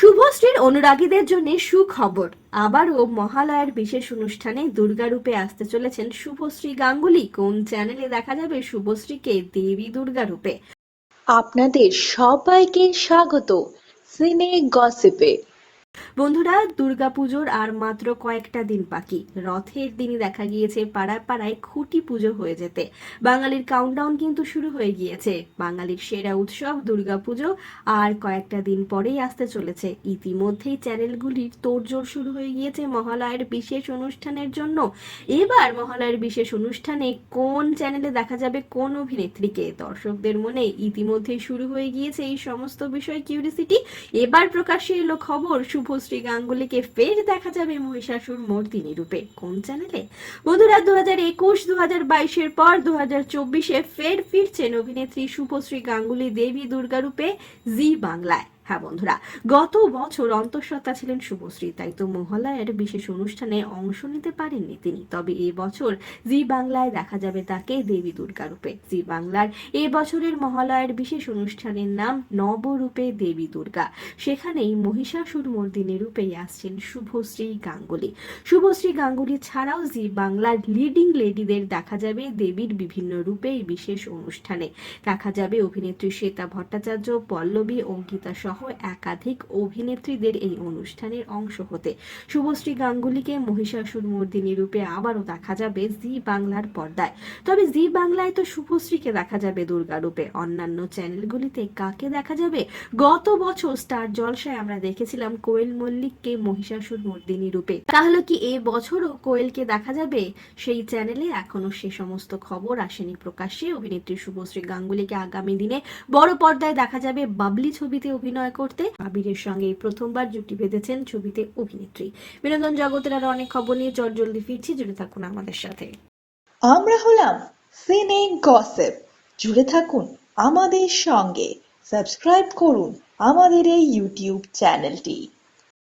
শুভশ্রীর অনুরাগীদের জন্য সুখবর। আবারও মহালয়ার বিশেষ অনুষ্ঠানে দুর্গারূপে আসতে চলেছেন শুভশ্রী গাঙ্গুলি। কোন চ্যানেলে দেখা যাবে শুভশ্রীকে দেবী দুর্গারূপে? আপনাদের সবাইকে স্বাগত। সিনে গসিপে। বন্ধুরা, দুর্গাপুজোর আর মাত্র কয়েকটা দিন বাকি। রথের দিনই দেখা গিয়েছে পাড়ায় পাড়ায় খুঁটি পুজো হয়ে যেতে। বাঙালির কাউন্টডাউন কিন্তু শুরু হয়ে গিয়েছে। বাঙালির সেরা উৎসব দুর্গাপুজো আর কয়েকটা দিন পরেই আসতে চলেছে। ইতিমধ্যেই চ্যানেলগুলির তোড়জোড় শুরু হয়ে গিয়েছে মহালয়ের বিশেষ অনুষ্ঠানের জন্য। এবার মহালয়ের বিশেষ অনুষ্ঠানে কোন চ্যানেলে দেখা যাবে কোন অভিনেত্রীকে? দর্শকদের মনে ইতিমধ্যেই শুরু হয়ে গিয়েছে এই সমস্ত বিষয় কিউরিসিটি। এবার প্রকাশ্যে এলো খবর শুভশ্রী গাঙ্গুলিকে ফের দেখা যাবে মহিষাসুর মর্দিনী রূপে। কোন চ্যানেলে? বন্ধুরা দু হাজার একুশ দু হাজার বাইশের পর দু হাজার চব্বিশে ফের ফিরছেন অভিনেত্রী শুভশ্রী গাঙ্গুলি দেবী দুর্গা রূপে, জি বাংলায়। হ্যাঁ বন্ধুরা, গত বছর অন্তঃসত্ত্বা ছিলেন শুভশ্রী, তাই তো মহালয়ের বিশেষ অনুষ্ঠানে অংশ নিতে পারেননি তিনি। তবে এই বছর জি বাংলায় দেখা যাবে তাকে দেবী দুর্গা রূপে। জি বাংলার এই বছরের মহালয়ের বিশেষ অনুষ্ঠানের নাম নবরূপে দেবী দুর্গা। সেখানেই মহিষাসুর মর্দিনী রূপেই আসছেন শুভশ্রী গাঙ্গুলি। শুভশ্রী গাঙ্গুলি ছাড়াও জি বাংলার লিডিং লেডিদের দেখা যাবে দেবীর বিভিন্ন রূপে বিশেষ অনুষ্ঠানে। দেখা যাবে অভিনেত্রী শ্বেতা ভট্টাচার্য, পল্লবী, অঙ্কিতা সহ একাধিক অভিনেত্রীদের এই অনুষ্ঠানের অংশ হতে। শুভশ্রী গাঙ্গুলিকে মহিষাসুর মর্দিনী রূপে আবারও দেখা যাবে জি বাংলার পর্দায়। তবে জি বাংলায় তো শুভশ্রীকে দেখা যাবে দুর্গা রূপে। অন্যান্য চ্যানেলগুলিতে কাকে দেখা যাবে? গত বছর স্টার জলসায় আমরা দেখেছিলাম কোয়েল মল্লিককে মহিষাসুর মর্দিনী রূপে তাহলে কি এ বছরও কোয়েলকে দেখা যাবে? সেই চ্যানেলে এখনও সে সমস্ত খবর আসেনি প্রকাশ্যে। অভিনেত্রী শুভশ্রী গাঙ্গুলিকে আগামী দিনে বড় পর্দায় দেখা যাবে। বাবলি ছবিতে অভিনয় করতে আবিরের সঙ্গে প্রথমবার জুটি বেঁধেছেন ছবিতে অভিনেত্রী। বিনোদন জগতের আরও অনেক খবর নিয়ে চট জলদি ফিরছি, জুড়ে থাকুন আমাদের সাথে। আমরা হলাম সিনে গসেপ জুড়ে থাকুন আমাদের সঙ্গে। সাবস্ক্রাইব করুন আমাদের এই ইউটিউব চ্যানেলটি।